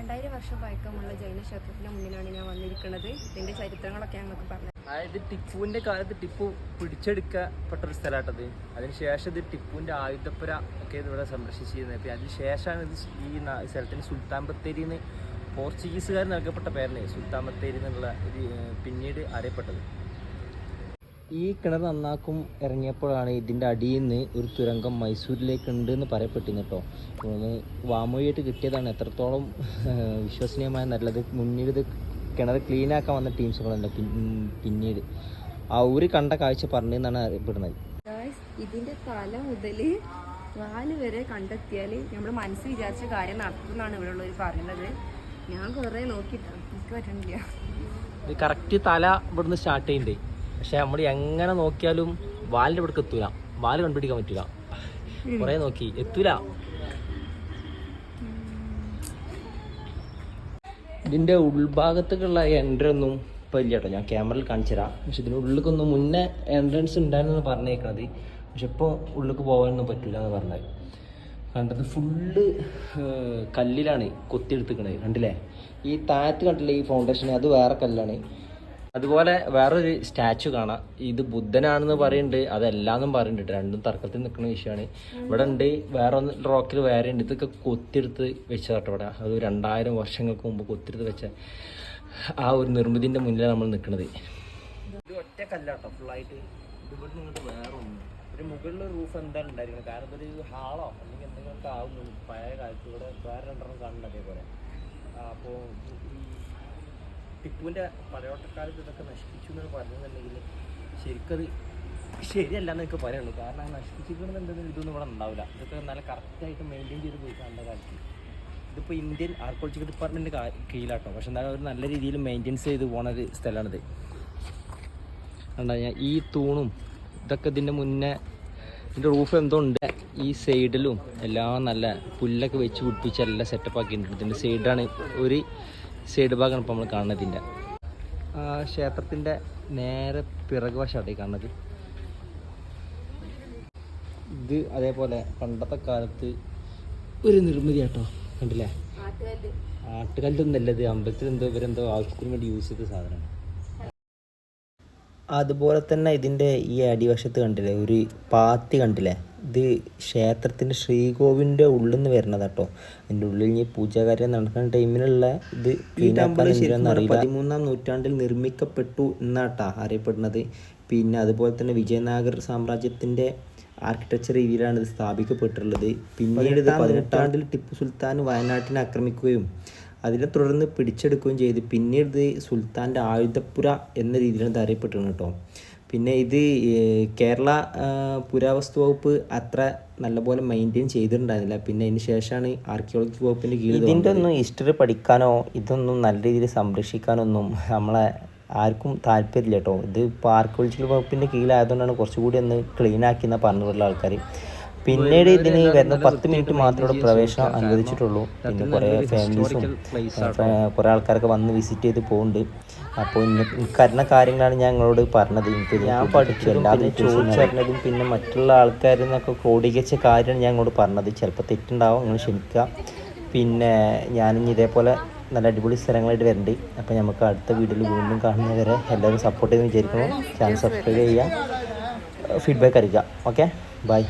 രണ്ടായിരം വർഷം പഴക്കമുള്ള ജൈന ക്ഷേത്രത്തിന് മുന്നിലാണ് ഞാൻ വന്നിരിക്കുന്നത്. ഇതിന്റെ ചരിത്രങ്ങളൊക്കെ ഞങ്ങൾക്ക് പറഞ്ഞു അതായത് ടിപ്പുവിന്റെ കാലത്ത് ടിപ്പു പിടിച്ചെടുക്കപ്പെട്ട ഒരു സ്ഥലമാട്ടത് അതിനുശേഷം ഇത് ടിപ്പുവിന്റെ ആയുധപ്പുര ഒക്കെ ഇവിടെ സംരക്ഷിച്ചിരുന്നത്. അതിനുശേഷമാണ് ഇത് ഈ സ്ഥലത്തിന് സുൽത്താൻ ബത്തേരി എന്ന് പോർച്ചുഗീസുകാർ നൽകപ്പെട്ട പേരാണ് സുൽത്താൻ ബത്തേരി എന്നുള്ള പിന്നീട് അറിയപ്പെട്ടത്. ഈ കിണർ നന്നാക്കും ഇറങ്ങിയപ്പോഴാണ് ഇതിന്റെ അടിയിൽ നിന്ന് ഒരു തുരങ്കം മൈസൂരിലേക്ക് ഉണ്ട് എന്ന് പറയപ്പെട്ടിരുന്നു കേട്ടോ. ഒന്ന് വാമൊഴിയായിട്ട് കിട്ടിയതാണ്. എത്രത്തോളം വിശ്വസനീയമായ നല്ലത് മുന്നിൽ ഇത് കിണർ ക്ലീൻ ആക്കാൻ വന്ന ടീംസുകളുണ്ട് പിന്നീട്. ആ ഒരു കണ്ട കാഴ്ച പറഞ്ഞെന്നാണ് അറിയപ്പെടുന്നത്. ഇതിന്റെ തല മുതൽ നാല് വരെ കണ്ടെത്തിയാൽ നമ്മൾ മനസ്സ് വിചാരിച്ച കാര്യം നടത്തുന്നാണ് ഇവിടെ ഉള്ളവർ പറയുന്നത്. ഞാൻ കുറേ നോക്കിയിട്ടാണ് എനിക്ക് പറ്റണില്ല. കറക്റ്റ് തല ഇവിടുന്ന് സ്റ്റാർട്ട് ചെയ്യണ്ടേ. പക്ഷെ നമ്മൾ എങ്ങനെ നോക്കിയാലും വാലിന്റെ ഇവിടേക്ക് എത്തൂല. വാൽ കണ്ടുപിടിക്കാൻ പറ്റൂല. കുറേ നോക്കി. എത്തൂല. ഇതിന്റെ ഉൾഭാഗത്തേക്കുള്ള എൻട്രി ഒന്നും ഇപ്പൊ ഇല്ല കേട്ടോ. ഞാൻ ക്യാമറയിൽ കാണിച്ചു തരാം. പക്ഷെ ഇതിന്റെ ഉള്ളിലേക്കൊന്നും മുന്നേ എൻട്രൻസ് ഉണ്ടായിരുന്നു പറഞ്ഞേക്കണത്. പക്ഷെ ഇപ്പോൾ ഉള്ളിലേക്ക് പോകാനൊന്നും പറ്റില്ല എന്ന് പറഞ്ഞത്. കണ്ടത് ഫുള്ള് കല്ലിലാണ് കൊത്തിയെടുത്തിക്കണത് കണ്ടില്ലേ? ഈ താഴത്ത് കണ്ടില്ലേ ഈ ഫൗണ്ടേഷൻ അത് വേറെ കല്ലാണ്. അതുപോലെ വേറൊരു സ്റ്റാച്ചു കാണാം. ഇത് ബുദ്ധനാണെന്ന് പറയുന്നുണ്ട് അതെല്ലാന്നും പറയുന്നുണ്ട് രണ്ടും തർക്കത്തിൽ നിൽക്കുന്ന വിഷയമാണ്. ഇവിടെ ഉണ്ട് വേറെ റോക്കിൽ വേറെ ഉണ്ട് ഇതൊക്കെ കൊത്തിയെടുത്ത് വെച്ചതാട്ടോ ഇവിടെ. അത് രണ്ടായിരം വർഷങ്ങൾക്ക് മുമ്പ് കൊത്തിയെടുത്ത് വെച്ച ആ ഒരു നിർമ്മിതിന്റെ മുന്നിൽ നമ്മൾ നിൽക്കുന്നത് ഇത് ഒറ്റ കല്ലാട്ടോ ഫുള്ളായിട്ട് ഇവിടെ നിന്നിട്ട് വേറെ ഒരു മുകളിൽ റൂഫ് എന്താണ് ഉണ്ടായിരിക്കുന്നത് കാരണം ഇതൊരു ഹാളോ അല്ലെങ്കിൽ എന്തെങ്കിലും ആവും പഴയ കാലത്ത് ഇവിടെ വേറെ രണ്ടെണ്ണം കാണുന്നുണ്ട് അതേപോലെ. അപ്പോൾ ടിപ്പുവിന്റെ പടയോട്ടക്കാലത്ത് ഇതൊക്കെ നശിപ്പിച്ചു എന്ന് പറഞ്ഞിട്ടുണ്ടെങ്കിൽ ശരിക്കത് ശരിയല്ല എന്നൊക്കെ പറയുള്ളൂ കാരണം നശിപ്പിച്ചിരിക്കണമെന്നുണ്ടെങ്കിൽ ഇതൊന്നും ഇവിടെ ഉണ്ടാവില്ല. ഇതൊക്കെ നല്ല കറക്റ്റായിട്ട് മെയിന്റെയിൻ ചെയ്ത് പോയി കാണേണ്ട കാലത്ത്. ഇതിപ്പോൾ ഇന്ത്യൻ ആർക്കോളജിക്കൽ ഡിപ്പാർട്ട്മെന്റ് കീഴിലാട്ടോ. പക്ഷെ എന്നാലും അവർ നല്ല രീതിയിൽ മെയിന്റെയിൻസ് ചെയ്ത് പോണ ഒരു സ്ഥലമാണിത്. കണ്ടാ ഞാൻ ഈ തൂണും ഇതൊക്കെ ഇതിന്റെ മുന്നേ ഇതിന്റെ റൂഫ് എന്തോ ഉണ്ട്. ഈ സൈഡിലും എല്ലാം നല്ല പുല്ലൊക്കെ വെച്ച് പിടിപ്പിച്ച് എല്ലാം സെറ്റപ്പ് ആക്കിയിട്ടുണ്ട്. ഇതിന്റെ സൈഡാണ് ഒരു സൈഡ് ഭാഗമാണ് ഇപ്പോൾ നമ്മൾ കാണുന്നത് ഇതിന്റെ ക്ഷേത്രത്തിന്റെ നേരെ പിറകു വശമാണ് കാണുന്നത്. ഇത് അതേപോലെ പണ്ടത്തെ കാലത്ത് ഒരു നിർമ്മിതി കേട്ടോ കണ്ടില്ലേ? ആട്ടുകല്ല്. ആട്ടുകല്ലൊന്നല്ല ഇത് അമ്പലത്തിൽ എന്തോ ഇവരെന്തോ ആവശ്യത്തിന് വേണ്ടി യൂസ് ചെയ്ത സാധനമാണ്. അതുപോലെ തന്നെ ഇതിന്റെ ഈ അടിവശത്ത് കണ്ടില്ലേ ഒരു പാത്തി കണ്ടില്ലേ? ഇത് ക്ഷേത്രത്തിന്റെ ശ്രീകോവിലിന്റെ ഉള്ളിൽ നിന്ന് വരുന്നത് കേട്ടോ അതിന്റെ ഉള്ളിൽ ഇനി പൂജാകാര്യം നടക്കുന്ന ടൈമിലുള്ള ഇത് പതിമൂന്നാം നൂറ്റാണ്ടിൽ നിർമ്മിക്കപ്പെട്ടു എന്നാട്ടാ അറിയപ്പെടുന്നത്. പിന്നെ അതുപോലെ തന്നെ വിജയനഗർ സാമ്രാജ്യത്തിന്റെ ആർക്കിടെക്ചർ രീതിയിലാണ് ഇത് സ്ഥാപിക്കപ്പെട്ടിട്ടുള്ളത്. പിന്നീട് ഇത് പതിനെട്ടാണ്ടിൽ ടിപ്പു സുൽത്താൻ വയനാട്ടിനെ ആക്രമിക്കുകയും അതിനെ തുടർന്ന് പിടിച്ചെടുക്കുകയും ചെയ്ത്. പിന്നീട് ഇത് സുൽത്താന്റെ ആയുധപ്പുര എന്ന രീതിയിലാണ് ഇത് അറിയപ്പെട്ടിരുന്നു കേട്ടോ. പിന്നെ ഇത് കേരള പുരാവസ്തു വകുപ്പ് അത്ര നല്ലപോലെ മെയിന്റെയിൻ ചെയ്തിട്ടുണ്ടായിരുന്നില്ല. പിന്നെ അതിന് ശേഷമാണ് ആർക്കിയോളജി വകുപ്പിന്റെ കീഴിൽ ഇതിന്റെ ഒന്നും ഹിസ്റ്ററി പഠിക്കാനോ ഇതൊന്നും നല്ല രീതിയിൽ സംരക്ഷിക്കാനൊന്നും നമ്മളെ ആർക്കും താല്പര്യമില്ല കേട്ടോ ഇത് ഇപ്പോൾ ആർക്കിയോളജിക്കൽ വകുപ്പിന്റെ കീഴിലായതുകൊണ്ടാണ് കുറച്ചുകൂടി ഒന്ന് ക്ലീൻ ആക്കി എന്നാണ് പറഞ്ഞിട്ടുള്ള ആൾക്കാർ പിന്നീട് ഇതിന് വരുന്ന പത്ത് മിനിറ്റ് മാത്രമേ പ്രവേശനം അനുവദിച്ചിട്ടുള്ളൂ. പിന്നെ കുറേ ഫാമിലീസും കുറേ ആൾക്കാരൊക്കെ വന്ന് വിസിറ്റ് ചെയ്ത് പോകുന്നുണ്ട് അപ്പോൾ എനിക്കറിഞ്ഞ കാര്യങ്ങളാണ് ഞാൻ നിങ്ങളോട് പറഞ്ഞത്. എനിക്ക് ഞാൻ പഠിച്ചു എല്ലാവരും ചോദിച്ചറിഞ്ഞതും പിന്നെ മറ്റുള്ള ആൾക്കാരിൽ നിന്നൊക്കെ ക്രോഡീകരിച്ച കാര്യമാണ് ഞാൻ ഇങ്ങോട്ട് പറഞ്ഞത്. ചിലപ്പോൾ തെറ്റുണ്ടാവും നിങ്ങൾ ക്ഷമിക്കുക. പിന്നെ ഞാനിനി ഇതേപോലെ നല്ല അടിപൊളി സ്ഥലങ്ങളായിട്ട് വരുന്നുണ്ട് അപ്പോൾ നമുക്ക് അടുത്ത വീഡിയോയിൽ വീണ്ടും കാണുന്നവരെ എല്ലാവരും സപ്പോർട്ട് ചെയ്യുന്ന വിചാരിക്കുന്നു. ചാനൽ സബ്സ്ക്രൈബ് ചെയ്യുക. ഫീഡ്ബാക്ക് അറിയിക്കുക. Okay bye